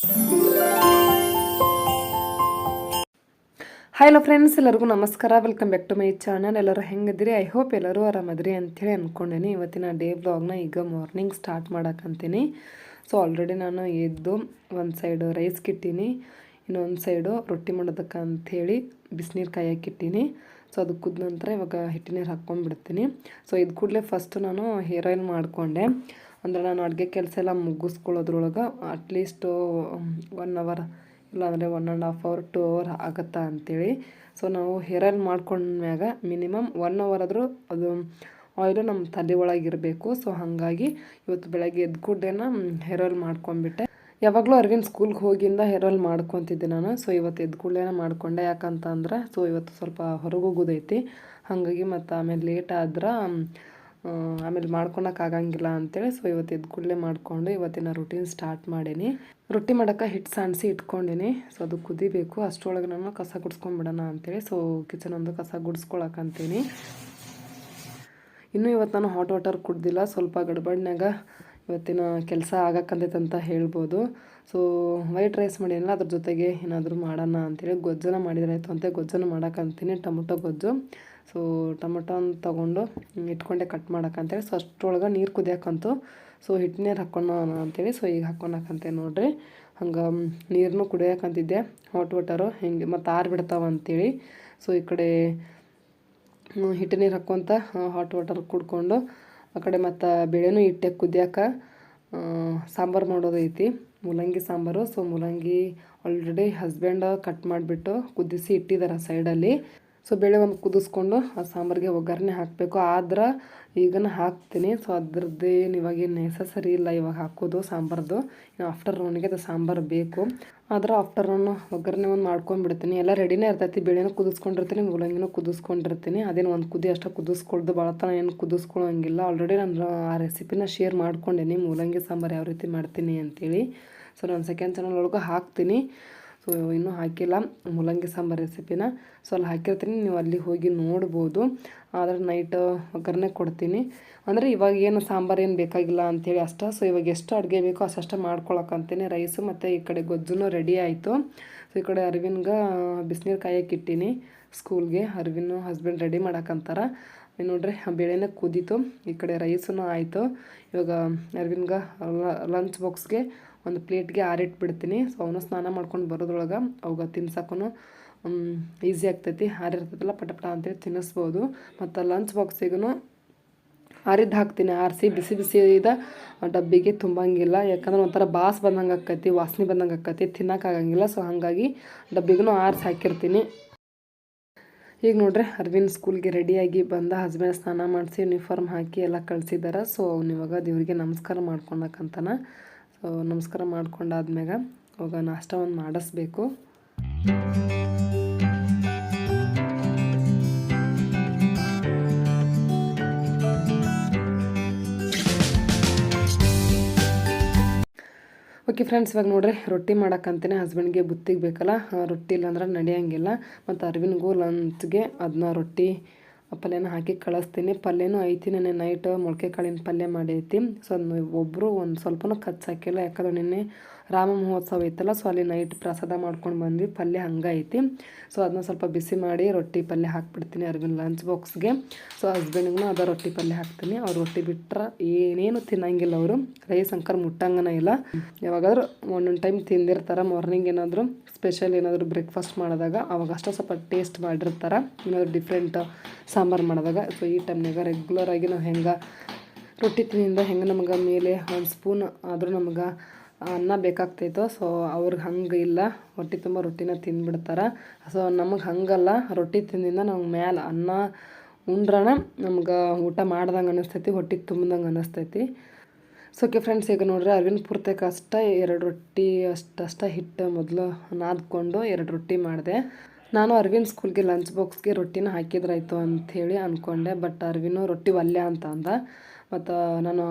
Hi hello friends ಎಲ್ಲರಿಗೂ ನಮಸ್ಕಾರ. Welcome back to my channel ಎಲ್ಲರೂ ಹೆಂಗಿದ್ರಿ ಐ ಹೋಪ್ ಎಲ್ಲರೂ ಆರಾಮದ್ರಿ ಅಂಥೇಳಿ ಅಂದ್ಕೊಂಡೇನಿ ಇವತ್ತಿನ ಡೇ ಬ್ಲಾಗ್ನ ಈಗ ಮಾರ್ನಿಂಗ್ ಸ್ಟಾರ್ಟ್ ಮಾಡಕ್ಕಂತೀನಿ ಸೊ ಆಲ್ರೆಡಿ ನಾನು ಎದ್ದು ಒಂದು ಸೈಡು ರೈಸ್ ಕಿಟ್ಟೀನಿ, ಇನ್ನೊಂದು ಸೈಡು ರೊಟ್ಟಿ ಮಾಡೋದಕ್ಕೆ ಅಂಥೇಳಿ ಬಿಸಿನೀರು ಕಾಯಕ್ಕಿಟ್ಟೀನಿ ಸೊ ಅದು ಕುದ ನಂತರ ಇವಾಗ ಹಿಟ್ಟಿನೀರು ಹಾಕ್ಕೊಂಡ್ಬಿಡ್ತೀನಿ. ಸೊ ಇದು ಕೂಡಲೇ ಫಸ್ಟು ನಾನು ಹೇರ್ ಆಯಿಲ್ ಮಾಡಿಕೊಂಡೆ. ಅಂದರೆ ನಾನು ಅಡುಗೆ ಕೆಲಸ ಎಲ್ಲ ಮುಗಿಸ್ಕೊಳ್ಳೋದ್ರೊಳಗೆ ಅಟ್ಲೀಸ್ಟು ಒನ್ ಅವರ್ ಇಲ್ಲಾಂದರೆ one and half hour two hour ಆಗತ್ತಾ ಅಂತೇಳಿ. ಸೊ ನಾವು ಹೇರ್ ಆಯಿಲ್ ಮಾಡ್ಕೊಂಡ್ಮ್ಯಾಗ ಮಿನಿಮಮ್ ಒನ್ ಅವರ್ ಆದರೂ ಅದು ಆಯಿಲು ನಮ್ಮ ತಲೆ ಒಳಗಿರಬೇಕು ಸೊ ಹಾಗಾಗಿ ಇವತ್ತು ಬೆಳಗ್ಗೆ ಎದ್ದು ಹೇರ್ ಆಯಿಲ್ ಮಾಡ್ಕೊಂಡ್ಬಿಟ್ಟೆ. ಯಾವಾಗಲೂ ಅರವಿಂದ್ ಸ್ಕೂಲ್ಗೆ ಹೋಗಿಂದ ಹೇರ್ ಆಯಿಲ್ ಮಾಡ್ಕೊತಿದ್ದೆ ನಾನು. ಸೊ ಇವತ್ತು ಎದ್ದು ಕೂಡಲೇ ಮಾಡಿಕೊಂಡೆ. ಯಾಕಂತಂದ್ರೆ ಸೊ ಇವತ್ತು ಸ್ವಲ್ಪ ಹೊರಗೆ ಹೋಗೋದೈತಿ. ಹಾಗಾಗಿ ಮತ್ತು ಆಮೇಲೆ ಲೇಟ್ ಆದ್ರೆ ಆಮೇಲೆ ಮಾಡ್ಕೊಳಕ್ಕೆ ಆಗಂಗಿಲ್ಲ ಅಂತೇಳಿ ಸೊ ಇವತ್ತು ಇದು ಕೂಡಲೇ ಮಾಡಿಕೊಂಡು ಇವತ್ತಿನ ರುಟೀನ್ ಸ್ಟಾರ್ಟ್ ಮಾಡೀನಿ. ರೊಟ್ಟಿ ಮಾಡೋಕೆ ಹಿಟ್ಟು ಸಾಣಿಸಿ ಇಟ್ಕೊಂಡಿನಿ. ಸೊ ಅದು ಕುದಿಬೇಕು. ಅಷ್ಟರೊಳಗೆ ನಾನು ಕಸ ಗುಡಿಸ್ಕೊಂಬಿಡೋಣ ಅಂತೇಳಿ ಸೊ ಕಿಚನ್ ಒಂದು ಕಸ ಗುಡಿಸ್ಕೊಳಕಂತೀನಿ ಇನ್ನೂ ಇವತ್ತು ನಾನು ಹಾಟ್ ವಾಟರ್ ಕುಡ್ದಿಲ್ಲ. ಸ್ವಲ್ಪ ಗಡ್ಬಡ್ನಾಗ ಇವತ್ತಿನ ಕೆಲಸ ಆಗಕ್ಕಂತೈತೆ ಅಂತ ಹೇಳ್ಬೋದು. ಸೊ ವೈಟ್ ರೈಸ್ ಮಾಡಿನಲ್ಲ, ಅದ್ರ ಜೊತೆಗೆ ಏನಾದರೂ ಮಾಡೋಣ ಅಂತೇಳಿ ಗೊಜ್ಜನ ಮಾಡಿದ್ರೆ ಆಯಿತು ಅಂತ ಗೊಜ್ಜನ ಮಾಡೋಕ್ಕಂತೀನಿ ಟೊಮೊಟೊ ಗೊಜ್ಜು. ಸೊ ಟೊಮೊಟೊನ ತೊಗೊಂಡು ಇಟ್ಕೊಂಡೆ ಕಟ್ ಮಾಡೋಕ್ಕಂತೇಳಿ. ಸೊ ಅಷ್ಟರೊಳಗೆ ನೀರು ಕುದಿಯಾಕಂತು ಸೊ ಹಿಟ್ಟು ನೀರು ಹಾಕ್ಕೊಳ್ಳೋಣ ಅಂತೇಳಿ. ಸೊ ಈಗ ಹಾಕ್ಕೊಳಕಂತೆ ನೋಡ್ರಿ. ಹಂಗೆ ನೀರನ್ನು ಕುಡಿಯಾಕಂತಿದ್ದೆ. ಹಾಟ್ ವಾಟರು ಹಿಂಗೆ ಮತ್ತು ಆರಿಬಿಡ್ತಾವ ಅಂತೇಳಿ. ಸೊ ಈ ಕಡೆ ಹಿಟ್ಟು ನೀರು ಹಾಕ್ಕೊಂತ ಹಾಟ್ ವಾಟರ್ ಕುಡ್ಕೊಂಡು, ಆ ಕಡೆ ಮತ್ತು ಬೇಳೆನೂ ಹಿಟ್ಟೆ ಕುದಿಯಾಕ ಸಾಂಬಾರು ಮಾಡೋದೈತಿ ಮೂಲಂಗಿ ಸಾಂಬಾರು. ಸೊ ಮೂಲಂಗಿ ಆಲ್ರೆಡಿ ಹಸ್ಬೆಂಡ್ ಕಟ್ ಮಾಡಿಬಿಟ್ಟು ಕುದಿಸಿ ಇಟ್ಟಿದ್ದಾರೆ ಸೈಡಲ್ಲಿ ಸೊ ಬೇಳೆ ಒಂದು ಕುದಿಸ್ಕೊಂಡು ಆ ಸಾಂಬಾರಿಗೆ ಒಗ್ಗರಣೆ ಹಾಕಬೇಕು. ಆದ್ರೆ ಈಗನ ಹಾಕ್ತೀನಿ. ಸೊ ಅದ್ರದ್ದೇನು ಇವಾಗೇನು ನೆಸಸರಿ ಇಲ್ಲ ಇವಾಗ ಹಾಕೋದು, ಸಾಂಬಾರ್ದು. ಆಫ್ಟರ್ನೂನಿಗೆ ಅದು ಸಾಂಬಾರು ಬೇಕು. ಆದ್ರೆ ಆಫ್ಟರ್ನೂನ್ ಒಗ್ಗರಣೆ ಒಂದು ಮಾಡ್ಕೊಂಡ್ಬಿಡ್ತೀನಿ. ಎಲ್ಲ ರೆಡಿನೇ ಇರ್ತೈತಿ. ಬೇಳೆನೂ ಕುದಿಸ್ಕೊಂಡಿರ್ತೀನಿ, ಮೂಲಂಗಿನೂ ಕುದಿಸ್ಕೊಂಡಿರ್ತೀನಿ. ಅದೇನು ಒಂದು ಕುದಿ ಅಷ್ಟು ಕುದಿಸ್ಕೊಳ್ದು ಭಾಳ ತನ ಏನು ಕುದಿಸ್ಕೊಳ್ಳೋಂಗಿಲ್ಲ ಆಲ್ರೆಡಿ ನಾನು ಆ ರೆಸಿಪಿನ ಶೇರ್ ಮಾಡ್ಕೊಂಡೇನಿ. ಮೂಲಂಗಿ ಸಾಂಬಾರು ಯಾವ ರೀತಿ ಮಾಡ್ತೀನಿ ಅಂತೇಳಿ. ಸೊ ನಾನು ಸೆಕೆಂಡ್ ಚಾನಲ್ ಒಳಗೆ ಹಾಕ್ತೀನಿ. ಸೊ ಇನ್ನೂ ಹಾಕಿಲ್ಲ. ಮೂಲಂಗಿ ಸಾಂಬಾರು ರೆಸಿಪಿನ. ಸೊ ಅಲ್ಲಿ ಹಾಕಿರ್ತೀನಿ. ನೀವು ಅಲ್ಲಿ ಹೋಗಿ ನೋಡ್ಬೋದು. ಆದರೆ ನೈಟ್ ಒಗ್ಗರಣೆ ಕೊಡ್ತೀನಿ. ಅಂದರೆ ಇವಾಗ ಏನು ಸಾಂಬಾರು ಏನು ಬೇಕಾಗಿಲ್ಲ ಅಂಥೇಳಿ ಅಷ್ಟ. ಸೊ ಇವಾಗ ಎಷ್ಟು ಅಡುಗೆ ಬೇಕೋ ಅಷ್ಟಷ್ಟು ಮಾಡ್ಕೊಳಕ್ಕಂತೀನಿ ರೈಸು ಮತ್ತು ಈ ಕಡೆ ಗೊಜ್ಜುನು ರೆಡಿ ಆಯಿತು. ಸೊ ಈ ಕಡೆ ಅರವಿಂದ್ಗೆ ಬಿಸಿನೀರು ಕಾಯಕ್ಕೆ ಇಟ್ಟೀನಿ. ಸ್ಕೂಲ್ಗೆ ಅರವಿಂದು ಹಸ್ಬೆಂಡ್ ರೆಡಿ ಮಾಡಕ್ಕಂತಾರ ನೋಡ್ರಿ ಬೇಳೆನೇ ಕುದೀತು. ಈ ಕಡೆ ರೈಸೂ ಆಯಿತು. ಇವಾಗ ಅರ್ವಿನ್ಗೆ ಲಂಚ್ ಬಾಕ್ಸ್ಗೆ ಒಂದು ಪ್ಲೇಟ್ಗೆ ಆರಿಟ್ಬಿಡ್ತೀನಿ. ಸೊ ಅವನು ಸ್ನಾನ ಮಾಡ್ಕೊಂಡು ಬರೋದ್ರೊಳಗೆ ಅವಾಗ ತಿನ್ಸಕ್ಕೂ ಈಸಿ ಆಗ್ತೈತಿ. ಆರಿರ್ತೈತಲ್ಲ, ಪಟ ಪಟ ಅಂತೇಳಿ ತಿನ್ನಿಸ್ಬೋದು. ಮತ್ತು ಲಂಚ್ ಬಾಕ್ಸಿಗೂ ಆರಿದ್ದು ಹಾಕ್ತೀನಿ. ಆರಿಸಿ ಬಿಸಿ ಬಿಸಿ ಇದ ಡಬ್ಬಿಗೆ ತುಂಬಂಗಿಲ್ಲ. ಯಾಕಂದ್ರೆ ಒಂಥರ ಬಾಸ್ ಬಂದಂಗೆ ಆಕೈತಿ, ವಾಸನೆ ಬಂದಂಗೆ ಆಕೈತಿ ತಿನ್ನೋಕ್ಕಾಗಂಗಿಲ್ಲ ಸೊ ಹಾಗಾಗಿ ಡಬ್ಬಿಗೂ ಆರಿಸಿ ಹಾಕಿರ್ತೀನಿ. ಈಗ ನೋಡ್ರಿ, ಅರವಿಂದ್ ಸ್ಕೂಲ್ಗೆ ರೆಡಿಯಾಗಿ ಬಂದ ಹಸ್ಬೆಂಡ್ ಸ್ನಾನ ಮಾಡಿಸಿ ಯೂನಿಫಾರ್ಮ್ ಹಾಕಿ ಎಲ್ಲ ಕಳಿಸಿದ್ದಾರೆ ಸೊ ಅವ್ನು ಇವಾಗ ದೇವ್ರಿಗೆ ನಮಸ್ಕಾರ ಮಾಡ್ಕೊಳಕಂತಾನ ನಮಸ್ಕಾರ ಮಾಡ್ಕೊಂಡಾದ್ಮ್ಯಾಗ. ಅವಾಗ ನಾಷ್ಟವನ್ನು ಮಾಡಿಸ್ಬೇಕು. ಓಕೆ ಫ್ರೆಂಡ್ಸ್ ಇವಾಗ ನೋಡ್ರಿ, ರೊಟ್ಟಿ ಮಾಡೋಕ್ಕಂತಲೇ ಹಸ್ಬೆಂಡ್ಗೆ ಬುತ್ತಿಗೆ ಬೇಕಲ್ಲ. ರೊಟ್ಟಿ ಇಲ್ಲಾಂದ್ರೆ ನಡೆಯಂಗಿಲ್ಲ. ಮತ್ತು ಅರವಿಂದ್ಗೂ ಲಂಚ್ಗೆ ಅದನ್ನ ರೊಟ್ಟಿ ಪಲ್ಯನ ಹಾಕಿ ಕಳಿಸ್ತೀನಿ. ಪಲ್ಯನೂ ಐತಿ ನೆನೆ ನೈಟ್ ಮೊಳಕೆ ಕಾಳಿನ ಪಲ್ಯ ಮಾಡೈತಿ ಸೊ ಅದನ್ನ ಒಬ್ಬರು ಒಂದು ಸ್ವಲ್ಪನೂ ಕಚ್ಚಾಕಿಲ್ಲ. ಯಾಕಂದ್ರೆ ನಿನ್ನೆ ರಾಮ ಮಹೋತ್ಸವ ಐತಲ್ಲ ಸೊ ಅಲ್ಲಿ ನೈಟ್ ಪ್ರಸಾದ ಮಾಡ್ಕೊಂಡು ಬಂದ್ವಿ, ಪಲ್ಯ ಹಂಗೆ ಐತಿ. ಸೊ ಅದನ್ನ ಸ್ವಲ್ಪ ಬಿಸಿ ಮಾಡಿ ರೊಟ್ಟಿ ಪಲ್ಯ ಹಾಕ್ಬಿಡ್ತೀನಿ ಅರ್ವಿನ ಲಂಚ್ ಬಾಕ್ಸ್ಗೆ ಸೊ ಹಸ್ಬೆಂಡ್ಗೂ ಅದ ರೊಟ್ಟಿ ಪಲ್ಯ ಹಾಕ್ತೀನಿ. ಅವ್ರು ರೊಟ್ಟಿ ಬಿಟ್ಟರೆ ಏನೇನು ತಿನ್ನಂಗಿಲ್ಲ ಅವರು. ರೈಸ್ ಅಂಕರ್ ಮುಟ್ಟಂಗನ ಇಲ್ಲ. ಯಾವಾಗಾದ್ರೂ ಒಂದೊಂದು ಟೈಮ್ ತಿಂದಿರ್ತಾರೆ ಮಾರ್ನಿಂಗ್ ಏನಾದರೂ ಸ್ಪೆಷಲ್ ಏನಾದರೂ ಬ್ರೇಕ್ಫಾಸ್ಟ್ ಮಾಡಿದಾಗ, ಅವಾಗ ಅಷ್ಟೇ ಸ್ವಲ್ಪ ಟೇಸ್ಟ್ ಮಾಡಿರ್ತಾರೆ. ಏನಾದರೂ ಡಿಫ್ರೆಂಟ್ ಸಾಂಬಾರು ಮಾಡಿದಾಗ. ಸೊ ಈ ಟೈಮ್ನಾಗ ರೆಗ್ಯುಲರ್ ಆಗಿ ನಾವು ಹೆಂಗೆ ರೊಟ್ಟಿ ತಿನ್ನಿಂದ ಹೆಂಗೆ ನಮಗೆ ಮೇಲೆ ಒಂದು ಸ್ಪೂನ್ ಆದರೂ ನಮಗೆ ಅನ್ನ ಬೇಕಾಗ್ತೈತೋ ಸೊ ಅವ್ರಿಗೆ ಹಂಗೆ ಇಲ್ಲ. ಹೊಟ್ಟೆ ತುಂಬ ರೊಟ್ಟಿನ ತಿಂದ್ಬಿಡ್ತಾರೆ. ಸೊ ನಮಗೆ ಹಂಗಲ್ಲ. ರೊಟ್ಟಿ ತಿಂದಿಂದ ನಮ್ಗೆ ಮ್ಯಾಲೆ ಅನ್ನ ಉಂಡ್ರಣ ನಮ್ಗೆ ಊಟ ಮಾಡ್ದಂಗೆ ಅನಿಸ್ತೈತಿ, ಹೊಟ್ಟೆ ತುಂಬ್ದಂಗೆ ಅನಿಸ್ತೈತಿ. ಸೊ ಓಕೆ ಫ್ರೆಂಡ್ಸ್ ಈಗ ನೋಡ್ರಿ ಅರವಿಂದ್ ಪೂರ್ತಕ್ಕೆ ಅಷ್ಟೇ ಎರಡು ರೊಟ್ಟಿ ಅಷ್ಟಷ್ಟ ಹಿಟ್ಟು ಮೊದಲು ನಾದ್ಕೊಂಡು ಎರಡು ರೊಟ್ಟಿ ಮಾಡಿದೆ. ನಾನು ಅರವಿಂದ್ ಸ್ಕೂಲ್ಗೆ ಲಂಚ್ ಬಾಕ್ಸ್ಗೆ ರೊಟ್ಟಿನ ಹಾಕಿದ್ರಾಯ್ತು ಅಂಥೇಳಿ ಅಂದ್ಕೊಂಡೆ ಬಟ್ ಅರ್ವಿನೂ ರೊಟ್ಟಿ ಒಲ್ಲೆ ಅಂತ ಅಂದ. ಮತ್ತು ನಾನು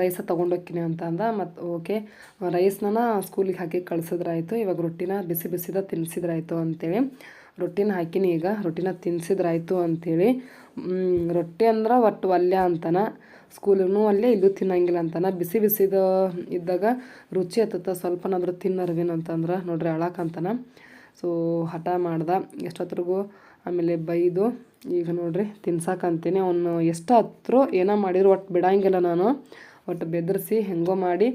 ರೈಸ ತೊಗೊಂಡೋಗ್ತೀನಿ ಅಂತ ಅಂದ. ಮತ್ತು ಓಕೆ ರೈಸ್ನ ಸ್ಕೂಲಿಗೆ ಹಾಕಿ ಕಳ್ಸಿದ್ರಾಯ್ತು. ಇವಾಗ ರೊಟ್ಟಿನ ಬಿಸಿ ಬಿಸಿದ ತಿನ್ನಿಸಿದ್ರಾಯ್ತು ಅಂತೇಳಿ. ರೊಟ್ಟಿನ ಹಾಕಿನಿ ಈಗ. ರೊಟ್ಟಿನ ತಿನ್ಸಿದ್ರಾಯ್ತು ಅಂಥೇಳಿ ರೊಟ್ಟಿ ಅಂದ್ರೆ ಒಟ್ಟು ಒಲ್ಯ ಅಂತಾನ. ಸ್ಕೂಲಿಗೂ ಅಲ್ಲೇ, ಇಲ್ಲೂ ತಿನ್ನಂಗಿಲ್ಲ ಅಂತಾನೆ. ಬಿಸಿ ಬಿಸಿದ ಇದ್ದಾಗ ರುಚಿ ಹತ್ತತ್ತ ಸ್ವಲ್ಪನಾದ್ರೂ ತಿನ್ನರ್ವೇನು ಅಂತಂದ್ರೆ. ನೋಡ್ರಿ ಅಳಕಂತಾನೆ ಸೊ ಹಠ ಮಾಡ್ದೆ. ಎಷ್ಟೊತ್ತರಿಗೂ ಆಮೇಲೆ ಬೈದು ಈಗ ನೋಡ್ರಿ, ತಿನ್ಸಾಕಂತೀನಿ. ಅವನು ಎಷ್ಟು ಹತ್ರ ಏನೋ ಮಾಡಿದ್ರು ಒಟ್ಟು ಬಿಡಂಗಿಲ್ಲ ನಾನು. ಒಟ್ಟು ಬೆದರಿಸಿ ಹೆಂಗೋ ಮಾಡಿ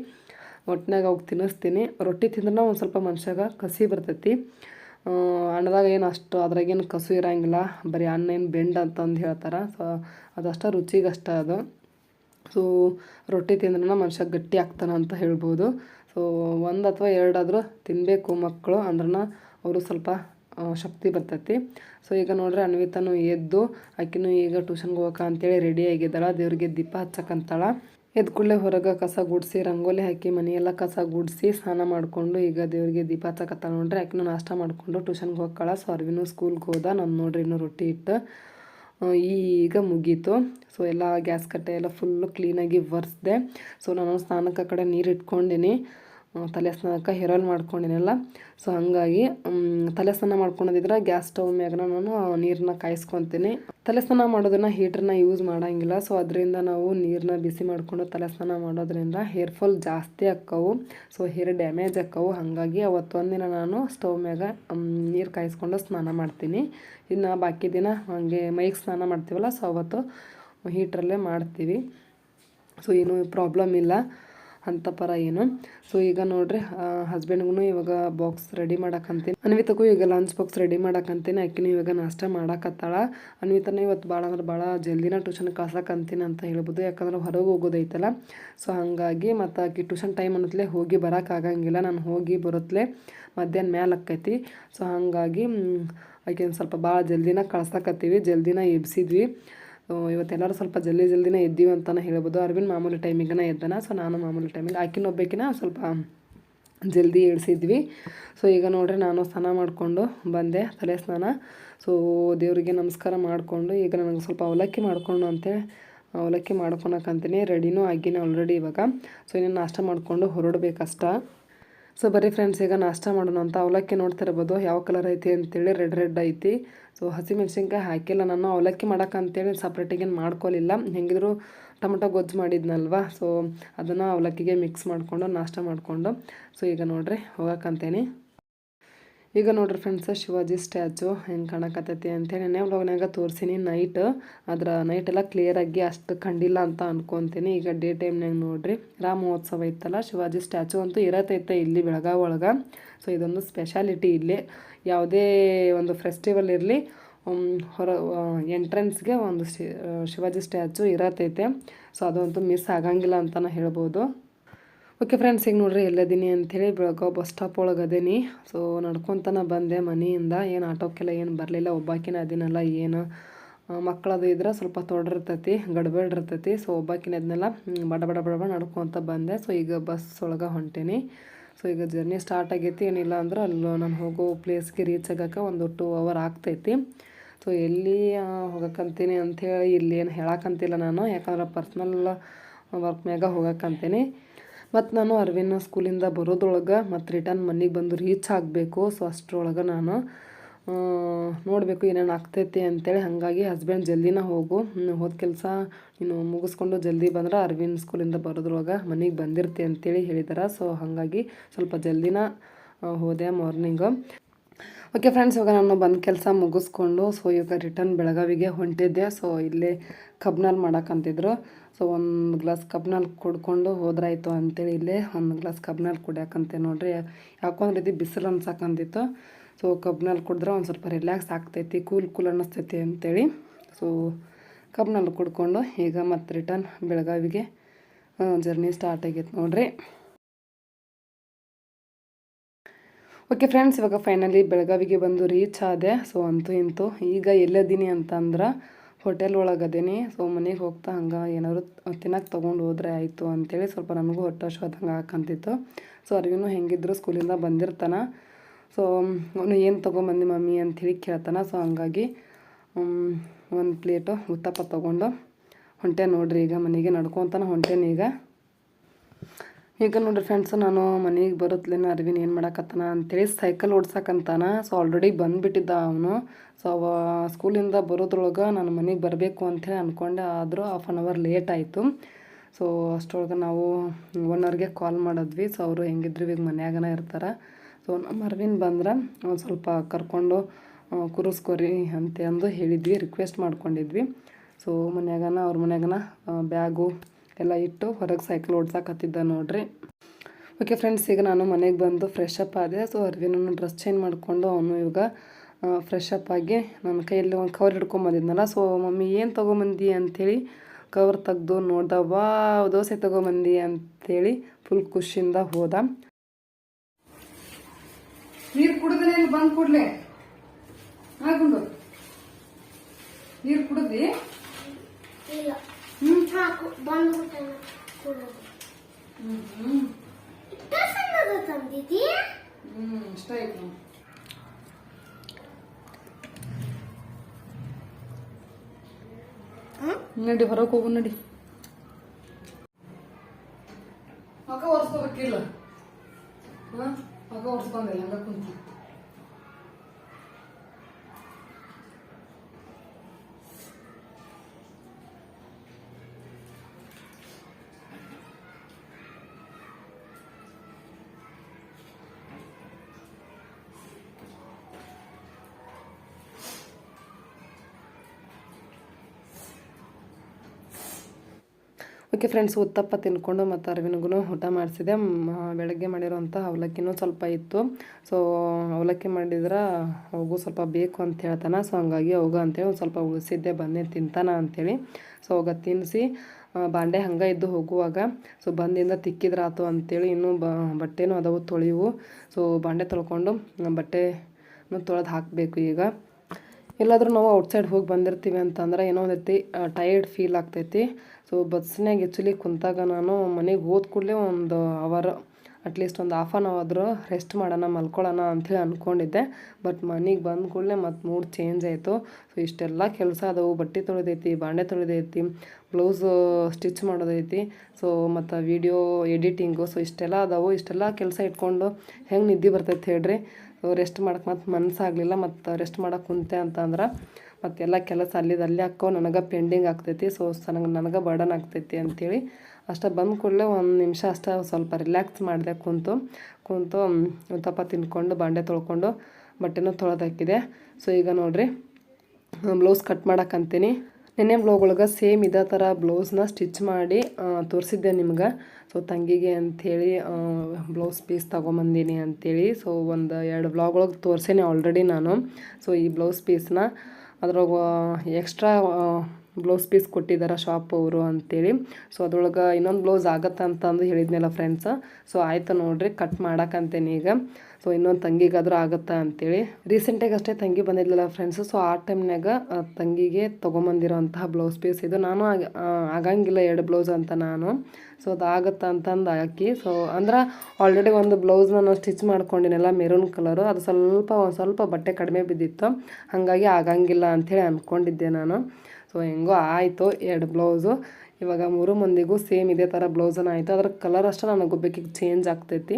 ಒಟ್ಟಿನಾಗ ಅವ್ಗೆ ತಿನ್ನಿಸ್ತೀನಿ. ರೊಟ್ಟಿ ತಿಂದ್ರೆ ಒಂದು ಸ್ವಲ್ಪ ಮನುಷ್ಯಾಗ ಕಸಿ ಬರ್ತೈತಿ. ಅನ್ನದಾಗ ಏನು ಅಷ್ಟು ಅದ್ರಾಗೇನು ಕಸು ಇರೋಂಗಿಲ್ಲ. ಬರೀ ಅನ್ನ ಏನು ಬೆಂಡ್ ಅಂತಂದು ಹೇಳ್ತಾರೆ. ಸೊ ಅದಷ್ಟು ರುಚಿಗಷ್ಟ ಅದು. ಸೊ ರೊಟ್ಟಿ ತಿಂದ್ರೆ ಮನುಷ್ಯ ಗಟ್ಟಿ ಆಗ್ತಾನೆ ಅಂತ ಹೇಳ್ಬೋದು. ಸೊ ಒಂದು ಅಥವಾ ಎರಡಾದರೂ ತಿನ್ನಬೇಕು ಮಕ್ಕಳು ಅಂದ್ರೆ ಅವರು ಸ್ವಲ್ಪ ಶಕ್ತಿ ಬರ್ತೈತಿ. ಸೊ ಈಗ ನೋಡ್ರಿ ಅನ್ವಿತಾನು ಎದ್ದು ಆಕಿನೂ ಈಗ ಟ್ಯೂಷನ್ಗೆ ಹೋಗಕ ಅಂತೇಳಿ ರೆಡಿ ಆಗಿದ್ದಾಳ. ದೇವ್ರಿಗೆ ದೀಪ ಹಚ್ಚಕ್ಕಂತಾಳ ಎದ್ದು ಕೂಡಲೇ ಹೊರಗೆ ಕಸ ಗುಡಿಸಿ, ರಂಗೋಲಿ ಹಾಕಿ ಮನೆಯೆಲ್ಲ ಕಸ ಗುಡಿಸಿ ಸ್ನಾನ ಮಾಡಿಕೊಂಡು ಈಗ ದೇವ್ರಿಗೆ ದೀಪ ಹಚ್ಚಕತ್ತಾಳ ನೋಡ್ರಿ. ಆಕಿನೂ ನಾಷ್ಟ ಮಾಡಿಕೊಂಡು ಟ್ಯೂಷನ್ಗೆ ಹೋಗ್ಕಳ. ಸೊ ಅರ್ವಿನೂ ಸ್ಕೂಲ್ಗೆ ಹೋದ. ನಾನು ನೋಡ್ರಿ ಇನ್ನೂ ರೊಟ್ಟಿ ಇಟ್ಟು ಈಗ ಮುಗೀತು. ಸೊ ಎಲ್ಲ ಗ್ಯಾಸ್ ಕಟ್ಟೆ ಎಲ್ಲ ಫುಲ್ಲು ಕ್ಲೀನಾಗಿ ಒರೆಸ್ದೆ. ಸೊ ನಾನು ಸ್ನಾನಕ್ಕೆ ಕಡೆ ನೀರು ಇಟ್ಕೊಂಡಿನಿ. ತಲೆ ಸ್ನಾನಕ್ಕೆ ಹೆರೋಲ್ ಮಾಡ್ಕೊಂಡಿನಲ್ಲ. ಸೊ ಹಾಗಾಗಿ ತಲೆ ಸ್ನಾನ ಮಾಡ್ಕೊಂಡಿದ್ರೆ ಗ್ಯಾಸ್ ಸ್ಟವ್ ಮ್ಯಾಗ ನಾನು ನೀರನ್ನ ಕಾಯಿಸ್ಕೊತೀನಿ. ತಲೆ ಸ್ನಾನ ಮಾಡೋದನ್ನ ಹೀಟ್ರನ್ನ ಯೂಸ್ ಮಾಡೋಂಗಿಲ್ಲ. ಸೊ ಅದರಿಂದ ನಾವು ನೀರನ್ನ ಬಿಸಿ ಮಾಡಿಕೊಂಡು ತಲೆ ಸ್ನಾನ ಮಾಡೋದ್ರಿಂದ ಹೇರ್ ಫಾಲ್ ಜಾಸ್ತಿ ಆಕ್ಕವು ಸೊ ಹೇರ್ ಡ್ಯಾಮೇಜ್ ಆಕ್ಕವು ಹಾಗಾಗಿ ಅವತ್ತೊಂದಿನ ನಾನು ಸ್ಟವ್ ಮ್ಯಾಗ ನೀರು ಕಾಯಿಸ್ಕೊಂಡು ಸ್ನಾನ ಮಾಡ್ತೀನಿ. ಇನ್ನು ಬಾಕಿ ದಿನ ಹಾಗೆ ಮೈಗೆ ಸ್ನಾನ ಮಾಡ್ತೀವಲ್ಲ ಸೊ ಅವತ್ತು ಹೀಟ್ರಲ್ಲೇ ಮಾಡ್ತೀವಿ. ಸೊ ಏನೂ ಪ್ರಾಬ್ಲಮ್ ಇಲ್ಲ. ಅಂತ ಪರ ಏನು. ಸೊ ಈಗ ನೋಡ್ರಿ ಹಸ್ಬೆಂಡ್ಗೂ ಇವಾಗ ಬಾಕ್ಸ್ ರೆಡಿ ಮಾಡಕ್ಕಂತೀನಿ ಅನ್ವಿತಗೂ ಈಗ ಲಂಚ್ ಬಾಕ್ಸ್ ರೆಡಿ ಮಾಡಕ್ಕಂತೀನಿ ಆಕಿನೂ ಇವಾಗ ನಾಷ್ಟ ಮಾಡಕತ್ತಾಳ. ಅನ್ವಿತನ ಇವತ್ತು ಭಾಳ ಅಂದ್ರೆ ಭಾಳ ಜಲ್ದಿನ ಟ್ಯೂಷನ್ ಕಳ್ಸಕ್ಕಂತೀನಿ ಅಂತ ಹೇಳ್ಬೋದು. ಯಾಕಂದ್ರೆ ಹೊರಗೆ ಹೋಗೋದೈತಲ್ಲ. ಸೊ ಹಾಗಾಗಿ ಮತ್ತು ಆಕಿ ಟ್ಯೂಷನ್ ಟೈಮ್ ಅನ್ನತ್ಲೆ ಹೋಗಿ ಬರೋಕ್ಕಾಗಂಗಿಲ್ಲ ನಾನು ಹೋಗಿ ಬರುತ್ತಲೇ ಮಧ್ಯಾಹ್ನ ಮ್ಯಾಲ ಆಕೈತಿ ಸೊ ಹಾಗಾಗಿ ಆಕೆ ಸ್ವಲ್ಪ ಭಾಳ ಜಲ್ದಿನ ಕಳ್ಸಕತ್ತೀವಿ. ಜಲ್ದಿನ ಎಬ್ಸಿದ್ವಿ. ಇವತ್ತೆಲ್ಲರೂ ಸ್ವಲ್ಪ ಜಲ್ದಿ ಜಲ್ದಿನೇ ಎದ್ದೀವಿ ಅಂತಲೇ ಹೇಳ್ಬೋದು. ಅರವಿಂದ್ ಮಾಮೂಲಿ ಟೈಮಿಗೆನ ಎದ್ದಾನ. ಸೊ ನಾನು ಮಾಮೂಲಿ ಟೈಮಿಗೆ ಆಕಿನ ಒಬ್ಬಾಕಿನ ಸ್ವಲ್ಪ ಜಲ್ದಿ ಏಳ್ಸಿದ್ವಿ ಸೊ ಈಗ ನೋಡ್ರಿ ನಾನು ಸ್ನಾನ ಮಾಡಿಕೊಂಡು ಬಂದೆ ತಲೆ ಸ್ನಾನ. ಸೊ ದೇವರಿಗೆ ನಮಸ್ಕಾರ ಮಾಡಿಕೊಂಡು ಈಗ ನನಗೆ ಸ್ವಲ್ಪ ಅವಲಕ್ಕಿ ಮಾಡಿಕೊಂಡು ಅಂತೇಳಿ ಅವಲಕ್ಕಿ ಮಾಡ್ಕೊಳಕ್ಕಂತೀನಿ ರೆಡಿನೂ ಆಗಿನ ಆಲ್ರೆಡಿ ಇವಾಗ. ಸೊ ಇನ್ನೇನು ನಾಷ್ಟ ಮಾಡಿಕೊಂಡು ಹೊರಡ್ಬೇಕಷ್ಟ. ಸೊ ಬರೀ ಫ್ರೆಂಡ್ಸ್ ಈಗ ನಾಷ್ಟ ಮಾಡೋಣ ಅಂತ ಅವಲಕ್ಕಿ ನೋಡ್ತಿರ್ಬೋದು. ಯಾವ ಕಲರ್ ಐತಿ ಅಂತೇಳಿ ರೆಡ್ ರೆಡ್ ಐತಿ. ಸೊ ಹಸಿಮೆಣ್ಸಿನ್ಕಾಯಿ ಹಾಕಿಲ್ಲ ನಾನು. ಅವಲಕ್ಕಿ ಮಾಡಕ್ಕೆ ಅಂತೇಳಿ ಸಪ್ರೇಟಿಗೇನು ಮಾಡ್ಕೊಳ್ಳಿಲ್ಲ ಹೆಂಗಿದ್ರು ಟೊಮೊಟೊ ಗೊಜ್ಜು ಮಾಡಿದ್ನಲ್ವ? ಸೊ ಅದನ್ನು ಅವಲಕ್ಕಿಗೆ ಮಿಕ್ಸ್ ಮಾಡಿಕೊಂಡು ನಾಷ್ಟ ಮಾಡಿಕೊಂಡು. ಸೊ ಈಗ ನೋಡಿರಿ ಹೋಗಕ್ಕಂತೇನಿ ಈಗ ನೋಡ್ರಿ ಫ್ರೆಂಡ್ಸ್ ಶಿವಾಜಿ ಸ್ಟ್ಯಾಚು ಹೆಂಗೆ ಕಾಣಕತ್ತೈತಿ ಅಂತೇಳಿ ನೆನೆ ವ್ಲಾಗ್ನಾಗ ತೋರಿಸಿನಿ. ನೈಟ್ ಅದರ ನೈಟ್ ಎಲ್ಲ ಕ್ಲಿಯರಾಗಿ ಅಷ್ಟು ಕಂಡಿಲ್ಲ ಅಂತ ಅನ್ಕೊತೀನಿ. ಈಗ ಡೇ ಟೈಮ್ನಾಗ ನೋಡ್ರಿ ರಾಮ ಮಹೋತ್ಸವ ಇತ್ತಲ್ಲ ಶಿವಾಜಿ ಸ್ಟ್ಯಾಚು ಅಂತೂ ಇರತೈತೆ ಇಲ್ಲಿ ಬೆಳಗಾವಿ ಒಳಗೆ. ಸೊ ಇದೊಂದು ಸ್ಪೆಷಾಲಿಟಿ ಇಲ್ಲಿ. ಯಾವುದೇ ಒಂದು ಫೆಸ್ಟಿವಲ್ ಇರಲಿ ಹೊರ ಎಂಟ್ರೆನ್ಸ್ಗೆ ಒಂದು ಶಿವಾಜಿ ಸ್ಟ್ಯಾಚು ಇರತೈತೆ. ಸೊ ಅದಂತೂ ಮಿಸ್ ಆಗಂಗಿಲ್ಲ ಅಂತಲೇ ಹೇಳ್ಬೋದು. ಓಕೆ ಫ್ರೆಂಡ್ಸ್ ಈಗ ನೋಡ್ರಿ ಎಲ್ಲದೀನಿ ಅಂಥೇಳಿ ಬೆಳಗಾವ್ ಬಸ್ ಸ್ಟಾಪ್ ಒಳಗೆ ಅದೇನಿ. ಸೊ ನಡ್ಕೊತನ ಬಂದೆ ಮನೆಯಿಂದ. ಏನು ಆಟೋಕ್ಕೆಲ್ಲ ಏನು ಬರಲಿಲ್ಲ, ಒಬ್ಬಾಕಿನ ಅದಿನಲ್ಲ, ಏನು ಮಕ್ಕಳದು ಇದ್ರೆ ಸ್ವಲ್ಪ ತೊಡರಿರ್ತೈತಿ ಗಡ್ಬಡ್ ಇರ್ತೈತಿ ಸೊ ಒಬ್ಬಾಕಿನ ಅದನ್ನೆಲ್ಲ ಬಡ ಬಡ ಬಡ ಬಡ ನಡ್ಕೊತ ಬಂದೆ. ಸೊ ಈಗ ಬಸ್ ಒಳಗೆ ಹೊಂಟೇನಿ. ಸೊ ಈಗ ಜರ್ನಿ ಸ್ಟಾರ್ಟ್ ಆಗೈತಿ. ಏನಿಲ್ಲ ಅಂದ್ರೆ ಅಲ್ಲೂ, ನಾನು ಹೋಗೋ ಪ್ಲೇಸ್ಗೆ ರೀಚ್ ಆಗಕ್ಕೆ ಒಂದು ಟೂ ಅವರ್ ಆಗ್ತೈತಿ. ಸೊ ಎಲ್ಲಿ ಹೋಗಕ್ಕಂತೀನಿ ಅಂಥೇಳಿ ಇಲ್ಲಿ ಏನು ಹೇಳಕ್ಕಂತಿಲ್ಲ ನಾನು. ಯಾಕಂದ್ರೆ ಪರ್ಸ್ನಲ್ ವರ್ಕ್ ಮ್ಯಾಗ ಹೋಗಕ್ಕಂತೀನಿ ಮತ್ತು ನಾನು ಅರವಿಂದ ಸ್ಕೂಲಿಂದ ಬರೋದ್ರೊಳಗೆ ಮತ್ತು ರಿಟರ್ನ್ ಮನೆಗೆ ಬಂದು ರೀಚ್ ಆಗಬೇಕು. ಸೊ ಅಷ್ಟರೊಳಗೆ ನಾನು ನೋಡಬೇಕು ಏನೇನು ಆಗ್ತೈತಿ ಅಂತೇಳಿ. ಹಾಗಾಗಿ ಹಸ್ಬೆಂಡ್ ಜಲ್ದಿನ ಹೋಗು. ಹೋದ ಕೆಲಸ ನೀನು ಮುಗಿಸ್ಕೊಂಡು ಜಲ್ದಿ ಬಂದ್ರೆ ಅರವಿಂದ್ ಸ್ಕೂಲಿಂದ ಬರೋದ್ರೊಳಗೆ ಮನೆಗೆ ಬಂದಿರ್ತಿ ಅಂತೇಳಿ ಹೇಳಿದಾರೆ. ಸೊ ಹಾಗಾಗಿ ಸ್ವಲ್ಪ ಜಲ್ದಿನ ಹೋದೆ ಮಾರ್ನಿಂಗು ಓಕೆ ಫ್ರೆಂಡ್ಸ್ ಇವಾಗ ನಾನು ಬಂದು ಕೆಲಸ ಮುಗಿಸ್ಕೊಂಡು ಸೊ ಇವಾಗ ರಿಟರ್ನ್ ಬೆಳಗಾವಿಗೆ ಹೊಂಟಿದ್ದೆ. ಸೊ ಇಲ್ಲೇ ಕಬ್ನಾಲ್ ಮಾಡೋಕ್ಕಂತಿದ್ರು ಸೊ ಒಂದು ಗ್ಲಾಸ್ ಕಬ್ನಾಲ್ ಕುಡ್ಕೊಂಡು ಹೋದ್ರಾಯ್ತು ಅಂತೇಳಿ ಇಲ್ಲೇ ಒಂದು ಗ್ಲಾಸ್ ಕಬ್ನಾಲ್ ಕುಡಿಯಾಕಂತೆ ನೋಡ್ರಿ. ಯಾಕೋ ಇದು ಬಿಸಿಲು ಅನ್ಸಕ್ಕಂತಿತ್ತು ಸೊ ಕಬ್ನಲ್ಲಿ ಕುಡಿದ್ರೆ ಒಂದು ಸ್ವಲ್ಪ ರಿಲ್ಯಾಕ್ಸ್ ಆಗ್ತೈತಿ ಕೂಲ್ ಕೂಲ್ ಅನ್ನಿಸ್ತೈತಿ ಅಂತೇಳಿ. ಸೊ ಕಬ್ನಲ್ಲಿ ಕುಡ್ಕೊಂಡು ಈಗ ಮತ್ತೆ ರಿಟರ್ನ್ ಬೆಳಗಾವಿಗೆ ಜರ್ನಿ ಸ್ಟಾರ್ಟ್ ಆಗೈತೆ ನೋಡ್ರಿ. ಓಕೆ ಫ್ರೆಂಡ್ಸ್ ಇವಾಗ ಫೈನಲಿ ಬೆಳಗಾವಿಗೆ ಬಂದು ರೀಚ್ ಆದೆ. ಸೊ ಅಂತೂ ಇಂತೂ, ಈಗ ಎಲ್ಲದೀನಿ ಅಂತಂದ್ರೆ ಹೋಟೆಲ್ ಒಳಗೆ ಅದೇನಿ. ಸೊ ಮನೆಗೆ ಹೋಗ್ತಾ ಹಂಗೆ ಏನಾದ್ರು ತಿನ್ನಕ್ಕೆ ತೊಗೊಂಡು ಹೋದ್ರೆ ಆಯಿತು ಅಂತೇಳಿ ಸ್ವಲ್ಪ ನನಗೂ ಹೊಟ್ಟೆ ಹಶ್ವಾದಂಗೆ ಹಾಕಂತಿತ್ತು ಸೊ ಅರಿವಿನೂ ಹೆಂಗಿದ್ರು ಸ್ಕೂಲಿಂದ ಬಂದಿರ್ತಾನೆ. ಸೊ ಅವನು ಏನು ತೊಗೊಂಬಂದಿ ಮಮ್ಮಿ ಅಂಥೇಳಿ ಕೇಳ್ತಾನೆ. ಸೊ ಹಂಗಾಗಿ ಒಂದು ಪ್ಲೇಟು ಉತ್ತಪ್ಪ ತೊಗೊಂಡು, ಹೊಂಟೆ ನೋಡ್ರಿ ಈಗ ಮನೆಗೆ ನಡ್ಕೊತಾನೆ ಹೊಂಟೇನಿ ಈಗ. ಈಗ ನೋಡ್ರಿ ಫ್ರೆಂಡ್ಸ್ ನಾನು ಮನೆಗೆ ಬರುತ್ತಲೇನ ಅರಿವಿನ ಏನು ಮಾಡಕತ್ತಾನ ಅಂತೇಳಿ ಸೈಕಲ್ ಓಡ್ಸಕ್ಕಂತಾನ ಸೊ ಆಲ್ರೆಡಿ ಬಂದುಬಿಟ್ಟಿದ್ದ ಅವನು. ಸೊ ಅವ ಸ್ಕೂಲಿಂದ ಬರೋದ್ರೊಳಗೆ ನಾನು ಮನೆಗೆ ಬರಬೇಕು ಅಂಥೇಳಿ ಅಂದ್ಕೊಂಡೆ ಆದರೂ ಹಾಫ್ ಆನ್ ಅವರ್ ಲೇಟ್ ಆಯಿತು. ಸೊ ಅಷ್ಟೊಳಗೆ ನಾವು ಒನ್ ಅವರ್ಗೆ ಕಾಲ್ ಮಾಡಿದ್ವಿ. ಸೊ ಅವರು ಹೆಂಗಿದ್ರು ಈಗ ಮನ್ಯಾಗನ ಇರ್ತಾರೆ. ಸೊ ನಮ್ಮ ಅರವಿಂದ್ ಬಂದ್ರೆ ಒಂದು ಸ್ವಲ್ಪ ಕರ್ಕೊಂಡು ಕೂರಿಸ್ಕೊರಿ ಅಂತ ಅಂದು ಹೇಳಿದ್ವಿ ರಿಕ್ವೆಸ್ಟ್ ಮಾಡ್ಕೊಂಡಿದ್ವಿ. ಸೊ ಮನ್ಯಾಗನ ಅವ್ರ ಮನ್ಯಾಗನ ಬ್ಯಾಗು ಎಲ್ಲ ಇಟ್ಟು ಹೊರಗೆ ಸೈಕಲ್ ಓಡ್ಸಕತ್ತಿದ್ದ ನೋಡ್ರಿ. ಓಕೆ ಫ್ರೆಂಡ್ಸ್ ಈಗ ನಾನು ಮನೆಗೆ ಬಂದು ಫ್ರೆಶ್ ಅಪ್ ಆದೆ. ಸೊ ಅರ್ವಿನನ್ನು ಡ್ರೆಸ್ ಚೇಂಜ್ ಮಾಡಿಕೊಂಡು ಅವನು ಇವಾಗ ಫ್ರೆಶ್ ಅಪ್ ಆಗಿ ನನ್ನ ಕೈಯಲ್ಲಿ ಒಂದು ಕವರ್ ಹಿಡ್ಕೊಂಬಂದಿದ್ನಲ್ಲ. ಸೊ ಮಮ್ಮಿ ಏನು ತೊಗೊಂಬಂದಿ? ಅಂಥೇಳಿ ಕವರ್ ತೆಗ್ದು ನೋಡ್ದ ವಾ ದೋಸೆ ತೊಗೊಂಬಂದಿ? ಅಂಥೇಳಿ ಫುಲ್ ಖುಷಿಯಿಂದ ಹೋದ. ನೀರು ಕುಡಿದ್ರೆ ಇಲ್ಲಿ ಬಂದು ಕೂಡಲೇ. ಹಾಕೊಂಡು ನೀರು ಕುಡಿದ್ವಿ ಇಲ್ಲ. ಹ್ಮ್ ಸಾಕು ಬಂದ್ಬಿಟ್ಟೆ ಕೊಡೋದು ಇಷ್ಟ ಸಣ್ಣದು ತಂದಿದ್ದಿ ಹ್ಞೂ ಇಷ್ಟ ಆಯ್ತು ನಡಿ ಹೊರಗೆ ಹೋಗು ನಡಿ ಮಗ ಒರೆಸ್ಕೋಬೇಕಿಲ್ಲ ಹಾಂ ಮಗ ಒರೆಸ್ಕೊಂಡಿಲ್ಲ ಹಂಗ ಕುಂತಿ ಓಕೆ ಫ್ರೆಂಡ್ಸ್ ಉತ್ತಪ್ಪ ತಿನ್ಕೊಂಡು ಮತ್ತು ಅರವಿನಿಗೂ ಊಟ ಮಾಡಿಸಿದೆ. ಬೆಳಗ್ಗೆ ಮಾಡಿರೋಂಥ ಅವಲಕ್ಕಿನೂ ಸ್ವಲ್ಪ ಇತ್ತು. ಸೊ ಅವಲಕ್ಕಿ ಮಾಡಿದ್ರೆ ಅವಗೂ ಸ್ವಲ್ಪ ಬೇಕು ಅಂತ ಹೇಳ್ತಾನೆ. ಸೊ ಹಂಗಾಗಿ ಅವು ಅಂತೇಳಿ ಒಂದು ಸ್ವಲ್ಪ ಉಳಿಸಿದ್ದೆ. ಬಂದೆ ತಿಂತಾನ ಅಂತೇಳಿ. ಸೊ ಅವಾಗ ತಿನ್ನಿಸಿ ಬಾಂಡೆ ಹಂಗೆ ಇದ್ದು ಹೋಗುವಾಗ. ಸೊ ಬಂದಿಂದ ತಿಕ್ಕಿದ್ರಾತು ಅಂತೇಳಿ ಇನ್ನೂ ಬಟ್ಟೆನೂ ಅದಾವು ತೊಳೆಯುವು ಸೊ ಬಾಂಡೆ ತೊಳ್ಕೊಂಡು ಬಟ್ಟೆನು ತೊಳೆದು ಹಾಕಬೇಕು ಈಗ. ಎಲ್ಲಾದರೂ ನಾವು ಔಟ್ಸೈಡ್ ಹೋಗಿ ಬಂದಿರ್ತೀವಿ ಅಂತಂದ್ರೆ ಏನೋ ಒಂದೈತಿ ಟೈರ್ಡ್ ಫೀಲ್ ಆಗ್ತೈತಿ. ಸೊ ಬಸ್ನಾಗ ಆ್ಯಕ್ಚುಲಿ ಕುಂತಾಗ ನಾನು ಮನೆಗೆ ಹೋದ ಕೂಡಲೇ ಒಂದು ಅವರ್ ಅಟ್ಲೀಸ್ಟ್ ಒಂದು ಹಾಫ್ ಆನ್ ಅವರ್ ರೆಸ್ಟ್ ಮಾಡೋಣ, ಮಲ್ಕೊಳ್ಳೋಣ ಅಂಥೇಳಿ ಅಂದ್ಕೊಂಡಿದ್ದೆ ಬಟ್ ಮನೆಗೆ ಬಂದ ಕೂಡಲೇ ಮತ್ತು ಮೂಡ್ ಚೇಂಜ್ ಆಯಿತು. ಸೊ ಇಷ್ಟೆಲ್ಲ ಕೆಲಸ ಅದಾವು. ಬಟ್ಟೆ ತೊಳೆದೈತಿ, ಬಾಂಡೆ ತೊಳೆದೈತಿ ಬ್ಲೌಸ್ ಸ್ಟಿಚ್ ಮಾಡೋದೈತಿ. ಸೊ ಮತ್ತು ವಿಡಿಯೋ ಎಡಿಟಿಂಗು ಸೊ ಇಷ್ಟೆಲ್ಲ ಅದಾವು. ಇಷ್ಟೆಲ್ಲ ಕೆಲಸ ಇಟ್ಕೊಂಡು ಹೆಂಗೆ ನಿದ್ದೆ ಬರ್ತೈತೆ ಹೇಳ್ರಿ? ರೆಸ್ಟ್ ಮಾಡಕ್ಕೆ ಮತ್ತು ಮನಸ್ಸಾಗಲಿಲ್ಲ ಮತ್ತು ರೆಸ್ಟ್ ಮಾಡೋಕೆ ಕುಂತೆ ಅಂತಂದ್ರೆ ಮತ್ತೆಲ್ಲ ಕೆಲಸ ಅಲ್ಲಿದ್ದು ಅಲ್ಲೇ ಹಾಕೋ, ನನಗೆ ಪೆಂಡಿಂಗ್ ಆಗ್ತೈತಿ ಸೊ ನನಗೆ ನನಗೆ ಬರ್ಡನ್ ಆಗ್ತೈತಿ ಅಂಥೇಳಿ ಅಷ್ಟೇ ಬಂದ ಕೂಡಲೇ ಒಂದು ನಿಮಿಷ ಅಷ್ಟೇ ಸ್ವಲ್ಪ ರಿಲ್ಯಾಕ್ಸ್ ಮಾಡಿದೆ ಕುಂತು ಕುಂತು ತಪ್ಪ ತಿನ್ಕೊಂಡು ಬಾಂಡೆ ತೊಳ್ಕೊಂಡು ಬಟ್ಟೆನೂ ತೊಳೆದಾಕಿದೆ. ಸೊ ಈಗ ನೋಡಿರಿ ಬ್ಲೌಸ್ ಕಟ್ ಮಾಡಕ್ಕಂತೀನಿ ನೆನ್ನೆ ಬ್ಲೌಗ್ ಒಳಗೆ ಸೇಮ್ ಇದೇ ಥರ ಬ್ಲೌಸ್ನ ಸ್ಟಿಚ್ ಮಾಡಿ ತೋರಿಸಿದ್ದೆ ನಿಮ್ಗೆ. ಸೊ ತಂಗಿಗೆ ಅಂಥೇಳಿ ಬ್ಲೌಸ್ ಪೀಸ್ ತೊಗೊಂಬಂದೀನಿ ಅಂಥೇಳಿ ಸೊ ಒಂದು ಎರಡು ಬ್ಲಾಗ್ ಒಳಗೆ ತೋರಿಸೇನೆ ಆಲ್ರೆಡಿ ನಾನು. ಸೊ ಈ ಬ್ಲೌಸ್ ಪೀಸ್ನ ಅದ್ರೊಳಗೆ ಎಕ್ಸ್ಟ್ರಾ ಬ್ಲೌಸ್ ಪೀಸ್ ಕೊಟ್ಟಿದ್ದಾರೆ ಶಾಪ್ ಅವರು ಅಂತೇಳಿ. ಸೊ ಅದ್ರೊಳಗೆ ಇನ್ನೊಂದು ಬ್ಲೌಸ್ ಆಗತ್ತೆ ಅಂತಂದು ಹೇಳಿದ್ನಲ್ಲ ಫ್ರೆಂಡ್ಸ್ ಸೊ ಆಯಿತು ನೋಡಿರಿ ಕಟ್ ಮಾಡಕ್ಕಂತೇನೆ ಈಗ. ಸೊ ಇನ್ನೊಂದು ತಂಗಿಗಾದ್ರೂ ಆಗುತ್ತಾ ಅಂತೇಳಿ. ರೀಸೆಂಟಾಗಿ ಅಷ್ಟೇ ತಂಗಿ ಬಂದಿದ್ಲಲ್ಲ ಫ್ರೆಂಡ್ಸ್ ಸೊ ಆ ಟೈಮ್ನಾಗ ತಂಗಿಗೆ ತೊಗೊಂಬಂದಿರೋಂತಹ ಬ್ಲೌಸ್ ಪೀಸ್ ಇದು. ನಾನು ಆಗ- ಆಗಂಗಿಲ್ಲ ಎರಡು ಬ್ಲೌಸ್ ಅಂತ ನಾನು. ಸೊ ಅದು ಆಗುತ್ತಾ ಅಂತಂದು ಹಾಕಿ. ಸೊ ಅಂದ್ರೆ ಆಲ್ರೆಡಿ ಒಂದು ಬ್ಲೌಸ್ ನಾನು ಸ್ಟಿಚ್ ಮಾಡ್ಕೊಂಡಿನಲ್ಲ ಮೆರೂನ್ ಕಲರು ಅದು ಸ್ವಲ್ಪ, ಒಂದು ಸ್ವಲ್ಪ ಬಟ್ಟೆ ಕಡಿಮೆ ಬಿದ್ದಿತ್ತು. ಹಾಗಾಗಿ ಆಗಂಗಿಲ್ಲ ಅಂಥೇಳಿ ಅಂದ್ಕೊಂಡಿದ್ದೆ ನಾನು. ಸೊ ಹೆಂಗೋ ಆಯಿತು ಎರಡು ಬ್ಲೌಸು ಇವಾಗ ಮೂರು ಮಂದಿಗೂ ಸೇಮ್ ಇದೇ ಥರ ಬ್ಲೌಸನ್ನು ಆಯಿತು. ಅದರ ಕಲರ್ ಅಷ್ಟೇ ನನಗೆ ಒಬ್ಬಾಕಿಗೆ ಚೇಂಜ್ ಆಗ್ತೈತಿ.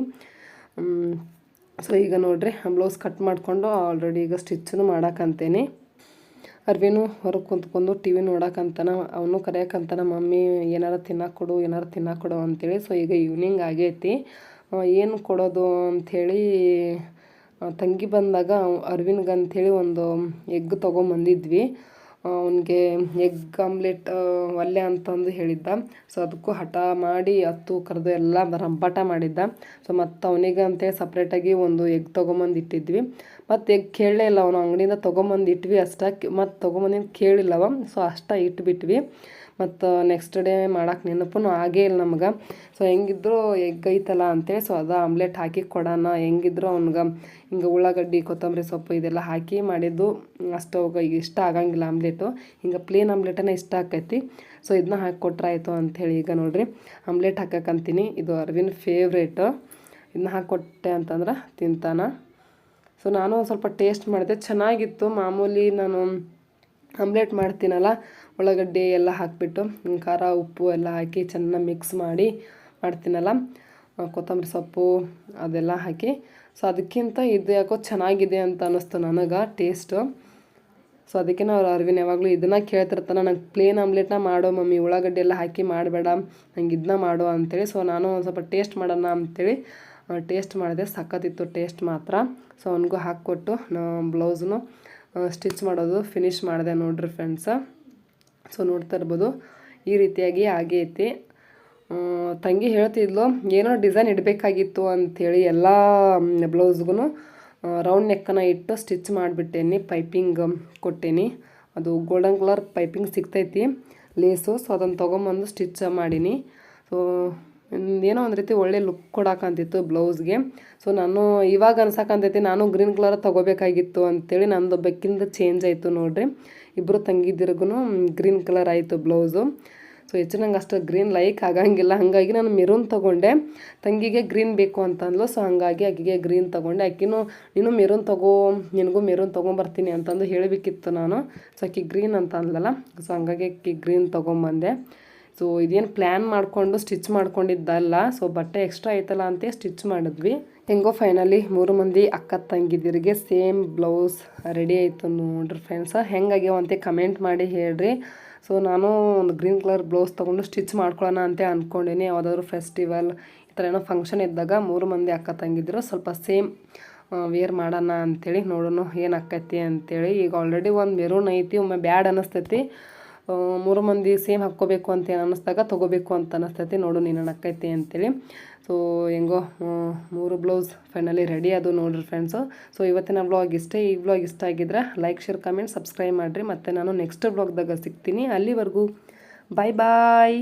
ಸೊ ಈಗ ನೋಡ್ರಿ ಬ್ಲೌಸ್ ಕಟ್ ಮಾಡಿಕೊಂಡು ಆಲ್ರೆಡಿ ಈಗ ಸ್ಟಿಚ್ಚನ್ನು ಮಾಡಕ್ಕಂತೇನೆ ಅರ್ವಿನೂ ಹೊರಗೆ ಕುಂತ್ಕೊಂಡು ಟಿ ವಿ ನೋಡಕ್ಕಂತಾನ ಅವನು ಕರೆಯಕ್ಕಂತಾನ ಮಮ್ಮಿ, ಏನಾರು ಕೊಡು, ಏನಾರ ತಿನ್ನಕ್ಕೆ ಕೊಡು ಅಂತೇಳಿ. ಸೊ ಈಗ ಈವ್ನಿಂಗ್ ಆಗೈತಿ. ಏನು ಕೊಡೋದು ಅಂಥೇಳಿ ತಂಗಿ ಬಂದಾಗ ಅರ್ವಿನ್ಗಂಥೇಳಿ ಒಂದು, ಎಗ್ ತೊಗೊಂಬಂದಿದ್ವಿ. ಅವನಿಗೆ ಎಗ್ ಆಮ್ಲೆಟ್ ಒಲ್ಲೆ ಅಂತಂದು ಹೇಳಿದ್ದ. ಸೊ ಅದಕ್ಕೂ ಹಠ ಮಾಡಿ ಹತ್ತು ಕರೆದು ಎಲ್ಲ ರಂಪಾಟ ಮಾಡಿದ್ದ. ಸೊ ಮತ್ತು ಅವನಿಗೆ ಅಂತೇಳಿ ಸಪ್ರೇಟಾಗಿ ಒಂದು ಎಗ್ ತೊಗೊಂಬಂದು ಇಟ್ಟಿದ್ವಿ. ಮತ್ತು ಎಗ್ ಕೇಳಲೇ ಇಲ್ಲ ಅವನು. ಅಂಗಡಿಯಿಂದ ತೊಗೊಂಬಂದು ಇಟ್ವಿ ಅಷ್ಟಕ್ಕೆ. ಮತ್ತು ತೊಗೊಂಬಂದಿದ್ದು ಕೇಳಿಲ್ಲವ. ಸೊ ಅಷ್ಟ ಇಟ್ಬಿಟ್ವಿ. ಮತ್ತು ನೆಕ್ಸ್ಟ್ ಡೇ ಮಾಡಕ್ಕೆ ನೆನಪು ಆಗೇ ಇಲ್ಲ ನಮ್ಗೆ. ಸೊ ಹೆಂಗಿದ್ರು ಎಗ್ ಐತಲ್ಲ ಅಂತೇಳಿ ಸೊ ಅದು ಆಮ್ಲೆಟ್ ಹಾಕಿ ಕೊಡೋಣ ಹೆಂಗಿದ್ರು ಅವ್ನಿಗೆ ಹಿಂಗೆ ಉಳ್ಳಾಗಡ್ಡಿ, ಕೊತ್ತಂಬರಿ ಸೊಪ್ಪು ಇದೆಲ್ಲ ಹಾಕಿ ಮಾಡಿದ್ದು. ಅಷ್ಟು ಇಷ್ಟ ಆಗಂಗಿಲ್ಲ ಆಮ್ಲೆಟು ಹಿಂಗೆ ಪ್ಲೇನ್ ಆಮ್ಲೆಟನೇ ಇಷ್ಟ ಆಕೈತಿ. ಸೊ ಇದನ್ನ ಹಾಕಿ ಕೊಟ್ರಾಯ್ತು ಅಂಥೇಳಿ ಈಗ ನೋಡಿರಿ. ಆಮ್ಲೆಟ್ ಹಾಕಕ್ಕಂತೀನಿ ಇದು ಅರವಿನ ಫೇವ್ರೇಟು ಇದನ್ನ ಹಾಕ್ಕೊಟ್ಟೆ ಅಂತಂದ್ರೆ ತಿಂತಾನ. ಸೊ ನಾನು ಸ್ವಲ್ಪ ಟೇಸ್ಟ್ ಮಾಡಿದೆ. ಚೆನ್ನಾಗಿತ್ತು. ಮಾಮೂಲಿ ನಾನು ಆಮ್ಲೆಟ್ ಮಾಡ್ತೀನಲ್ಲ ಉಳ್ಳಾಗಡ್ಡಿ ಎಲ್ಲ ಹಾಕಿಬಿಟ್ಟು ಖಾರ, ಉಪ್ಪು ಎಲ್ಲ ಹಾಕಿ ಚೆನ್ನಾಗಿ ಮಿಕ್ಸ್ ಮಾಡಿ ಮಾಡ್ತೀನಲ್ಲ. ಕೊತ್ತಂಬರಿ ಸೊಪ್ಪು ಅದೆಲ್ಲ ಹಾಕಿ. ಸೊ ಅದಕ್ಕಿಂತ ಇದು ಯಾಕೋ ಚೆನ್ನಾಗಿದೆ ಅಂತ ಅನ್ನಿಸ್ತು ನನಗೆ ಟೇಸ್ಟು ಸೊ ಅದಕ್ಕೆ ನಾವು ಅರವಿನ ಯಾವಾಗಲೂ ಇದನ್ನ ಕೇಳ್ತಿರ್ತಾನ. ನಂಗೆ ಪ್ಲೇನ್ ಆಮ್ಲೆಟ್ನ ಮಾಡೋ ಮಮ್ಮಿ, ಉಳ್ಳಾಗಡ್ಡಿ ಎಲ್ಲ ಹಾಕಿ ಮಾಡಬೇಡ, ನಂಗೆ ಇದನ್ನ ಮಾಡು ಅಂತೇಳಿ. ಸೊ ನಾನು ಒಂದು ಸ್ವಲ್ಪ ಟೇಸ್ಟ್ ಮಾಡೋಣ ಅಂಥೇಳಿ ಟೇಸ್ಟ್ ಮಾಡಿದೆ. ಸಖತ್ತಿತ್ತು ಟೇಸ್ಟ್ ಮಾತ್ರ. ಸೊ ಅವನಿಗೂ ಹಾಕ್ಕೊಟ್ಟು ಬ್ಲೌಸ್ನು ಸ್ಟಿಚ್ ಮಾಡೋದು ಫಿನಿಶ್ ಮಾಡಿದೆ ನೋಡ್ರಿ ಫ್ರೆಂಡ್ಸ ಸೊ ನೋಡ್ತಾ ಇರ್ಬೋದು. ಈ ರೀತಿಯಾಗಿ ಆಗೈತಿ ತಂಗಿ ಹೇಳ್ತಿದ್ಲು, ಏನೋ ಡಿಸೈನ್ ಇಡಬೇಕಾಗಿತ್ತು ಅಂಥೇಳಿ ಎಲ್ಲ ಬ್ಲೌಸ್ಗೂ ರೌಂಡ್ ನೆಕ್ಕನ ಇಟ್ಟು ಸ್ಟಿಚ್ ಮಾಡಿಬಿಟ್ಟೇನಿ, ಪೈಪಿಂಗ್ ಕೊಟ್ಟೇನಿ. ಅದು ಗೋಲ್ಡನ್ ಕಲರ್ ಪೈಪಿಂಗ್ ಸಿಗ್ತೈತಿ, ಲೇಸು, ಸೊ ಅದನ್ನು ತೊಗೊಂಬಂದು ಸ್ಟಿಚ್ ಮಾಡೀನಿ. ಸೊ, ಏನೋ ಒಂದು ರೀತಿ ಒಳ್ಳೆ ಲುಕ್ ಕೊಡಾಕಂತಿತ್ತು ಬ್ಲೌಸ್ಗೆ. ಸೊ ನಾನು ಇವಾಗ ಅನ್ಸಕ್ಕಂತೈತಿ ನಾನು ಗ್ರೀನ್ ಕಲರ್ ತೊಗೋಬೇಕಾಗಿತ್ತು ಅಂಥೇಳಿ ನಂದು ಬೆಕ್ಕಿಂದ ಚೇಂಜ್ ಆಯಿತು ನೋಡ್ರಿ. ಇಬ್ಬರು ತಂಗಿದ್ದಿರ್ಗು ಗ್ರೀನ್ ಕಲರ್ ಆಯಿತು ಬ್ಲೌಸು. ಸೊ ಹೆಚ್ಚು ನಂಗೆ ಅಷ್ಟು ಗ್ರೀನ್ ಲೈಕ್ ಆಗಂಗಿಲ್ಲ. ಹಾಗಾಗಿ ನಾನು ಮೆರೂನ್ ತೊಗೊಂಡೆ. ತಂಗಿಗೆ ಗ್ರೀನ್ ಬೇಕು ಅಂತ ಅಂದ್ಲು ಸೊ ಹಾಗಾಗಿ ಆಕೆಗೆ ಗ್ರೀನ್ ತೊಗೊಂಡೆ. ಆಕಿನೂ ನೀನು ಮೆರೂನ್ ತಗೋ, ನಿನಗೂ ಮೆರೂನ್ ತೊಗೊಂಬರ್ತೀನಿ ಅಂತಂದು ಹೇಳಬೇಕಿತ್ತು ನಾನು. ಸೊ ಆಕೆ ಗ್ರೀನ್ ಅಂತ ಅಂದ್ಲಲ್ಲ ಸೊ ಹಂಗಾಗಿ ಆಕೆ ಗ್ರೀನ್ ತೊಗೊಂಬಂದೆ. ಸೊ ಇದೇನು ಪ್ಲ್ಯಾನ್ ಮಾಡಿಕೊಂಡು ಸ್ಟಿಚ್ ಮಾಡ್ಕೊಂಡಿದ್ದಲ್ಲ. ಸೊ ಬಟ್ಟೆ ಎಕ್ಸ್ಟ್ರಾ ಐತಲ್ಲ ಅಂತ ಸ್ಟಿಚ್ ಮಾಡಿದ್ವಿ. ಹೆಂಗೋ ಫೈನಲಿ ಮೂರು ಮಂದಿ ಅಕ್ಕ ತಂಗಿದಿರಿಗೆ ಸೇಮ್ ಬ್ಲೌಸ್ ರೆಡಿ ಆಯಿತು ನೋಡ್ರಿ ಫ್ರೆಂಡ್ಸ ಹೆಂಗಾಗ್ಯಾವ ಅಂತ ಕಮೆಂಟ್ ಮಾಡಿ ಹೇಳ್ರಿ. ಸೊ ನಾನು ಒಂದು ಗ್ರೀನ್ ಕಲರ್ ಬ್ಲೌಸ್ ತೊಗೊಂಡು ಸ್ಟಿಚ್ ಮಾಡ್ಕೊಳ್ಳೋಣ ಅಂತ ಅಂದ್ಕೊಂಡಿನಿ ಯಾವುದಾದ್ರು ಫೆಸ್ಟಿವಲ್ ಈ ಥರ ಏನೋ ಫಂಕ್ಷನ್ ಇದ್ದಾಗ ಮೂರು ಮಂದಿ ಅಕ್ಕ ತಂಗಿದ್ರು ಸ್ವಲ್ಪ ಸೇಮ್ ವೇರ್ ಮಾಡೋಣ ಅಂಥೇಳಿ ನೋಡೋಣ ಏನು ಆಕೈತಿ ಅಂತೇಳಿ. ಈಗ ಆಲ್ರೆಡಿ ಒಂದು ಮೆರೂನ್ ಐತಿ, ಒಮ್ಮೆ ಬ್ಯಾಡ್ ಅನ್ನಿಸ್ತೈತಿ ಮೂರು ಮಂದಿ ಸೇಮ್ ಹಾಕ್ಕೋಬೇಕು ಅಂತ ಏನು ಅನ್ನಿಸ್ದಾಗ ತೊಗೋಬೇಕು ಅಂತ ಅನ್ನಿಸ್ತೈತಿ. ನೋಡು ನೀನು ನಕ್ಕೈತಿ ಅಂತೇಳಿ. ಸೊ ಹೆಂಗೋ ಮೂರು ಬ್ಲೌಸ್ ಫೈನಲಿ ರೆಡಿ ಅದು ನೋಡ್ರಿ ಫ್ರೆಂಡ್ಸು ಸೊ ಇವತ್ತಿನ ಬ್ಲಾಗ್ ಇಷ್ಟೇ. ಈ ಬ್ಲಾಗ್ ಇಷ್ಟ ಆಗಿದ್ರೆ ಲೈಕ್ ಶೇರ್ ಕಮೆಂಟ್ ಸಬ್ಸ್ಕ್ರೈಬ್ ಮಾಡಿರಿ. ಮತ್ತು ನಾನು ನೆಕ್ಸ್ಟ್ ಬ್ಲಾಗ್ದಾಗ ಸಿಗ್ತೀನಿ. ಅಲ್ಲಿವರೆಗೂ ಬಾಯ್ ಬಾಯ್